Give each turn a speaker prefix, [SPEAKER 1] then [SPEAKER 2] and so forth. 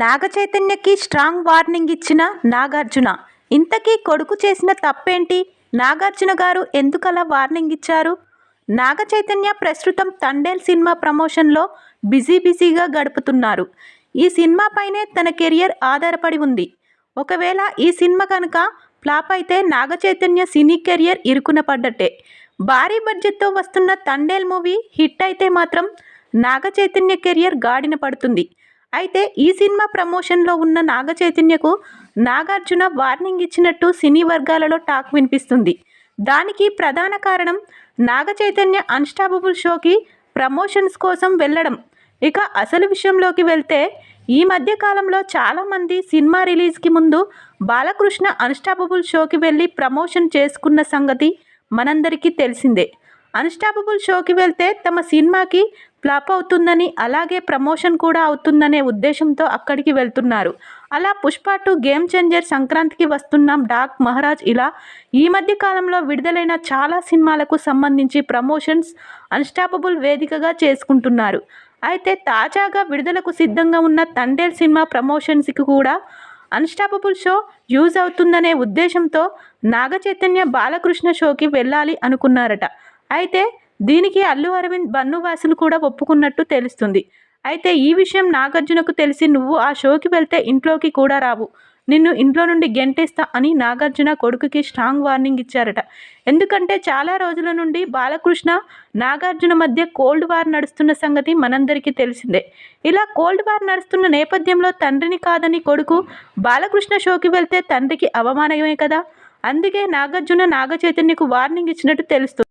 [SPEAKER 1] నాగ చైతన్యకి strong warning ఇచ్చిన నాగార్జున. ఇంతకీ కొడుకు చేసిన తప్పేంటి? నాగార్జున గారు ఎందుకలా వార్నింగ్ ఇచ్చారు? నాగ చైతన్య ప్రస్తుతం తండేల్ సినిమా ప్రమోషన్లో బిజీ బిజీగా గడుపుతున్నారు. ఈ సినిమా పైనే తన కెరియర్ ఆధారపడి ఉంది. ఒకవేళ ఈ సినిమా కనుక ఫ్లాప్ అయితే నాగ చైతన్య సినీ కెరియర్ ఇరుకున పడ్డట్టే. భారీ బడ్జెట్తో వస్తున్న తండేల్ మూవీ హిట్ అయితే మాత్రం నాగ చైతన్య కెరియర్ గాడిన పడుతుంది. అయితే ఈ సినిమా ప్రమోషన్లో ఉన్న నాగ చైతన్యకు నాగార్జున వార్నింగ్ ఇచ్చినట్టు సినీ వర్గాలలో టాక్ వినిపిస్తుంది. దానికి ప్రధాన కారణం నాగ చైతన్య అన్స్టాపబుల్ షోకి ప్రమోషన్స్ కోసం వెళ్ళడం. ఇక అసలు విషయంలోకి వెళ్తే ఈ మధ్య కాలంలో చాలామంది సినిమా రిలీజ్కి ముందు బాలకృష్ణ అన్స్టాపబుల్ షోకి వెళ్ళి ప్రమోషన్ చేసుకున్న సంగతి మనందరికీ తెలిసిందే. అన్స్టాపబుల్ షోకి వెళ్తే తమ సినిమాకి ఫ్లాప్ అవుతుందని అలాగే ప్రమోషన్ కూడా అవుతుందనే ఉద్దేశంతో అక్కడికి వెళ్తున్నారు. అలా పుష్ప టూ గేమ్ చేంజర్ సంక్రాంతికి వస్తున్నాం డాక్ మహారాజ్. ఇలా ఈ మధ్య కాలంలో విడుదలైన చాలా సినిమాలకు సంబంధించి ప్రమోషన్స్ అన్స్టాపబుల్ వేదికగా చేసుకుంటున్నారు. అయితే తాజాగా విడుదలకు సిద్ధంగా ఉన్న తండేల్ సినిమా ప్రమోషన్స్కి కూడా అన్స్టాపబుల్ షో యూజ్ అవుతుందనే ఉద్దేశంతో నాగచైతన్య బాలకృష్ణ షోకి వెళ్ళాలి అనుకున్నారట. అయితే దీనికి అల్లు అరవింద్ బన్నువాసులు కూడా ఒప్పుకున్నట్టు తెలుస్తుంది. అయితే ఈ విషయం నాగార్జునకు తెలిసి నువ్వు ఆ షోకి వెళ్తే ఇంట్లోకి కూడా రావు. నిన్ను ఇంట్లో నుండి గెంటేస్తా అని నాగార్జున కొడుకుకి స్ట్రాంగ్ వార్నింగ్ ఇచ్చారట. ఎందుకంటే చాలా రోజుల నుండి బాలకృష్ణ నాగార్జున మధ్య కోల్డ్ వార్ నడుస్తున్న సంగతి మనందరికీ తెలిసిందే. ఇలా కోల్డ్ వార్ నడుస్తున్న నేపథ్యంలో తండ్రిని కాదని కొడుకు బాలకృష్ణ షోకి వెళ్తే తండ్రికి అవమానమే కదా? అందుకే నాగార్జున నాగచైతన్యకు వార్నింగ్ ఇచ్చినట్టు తెలుస్తుంది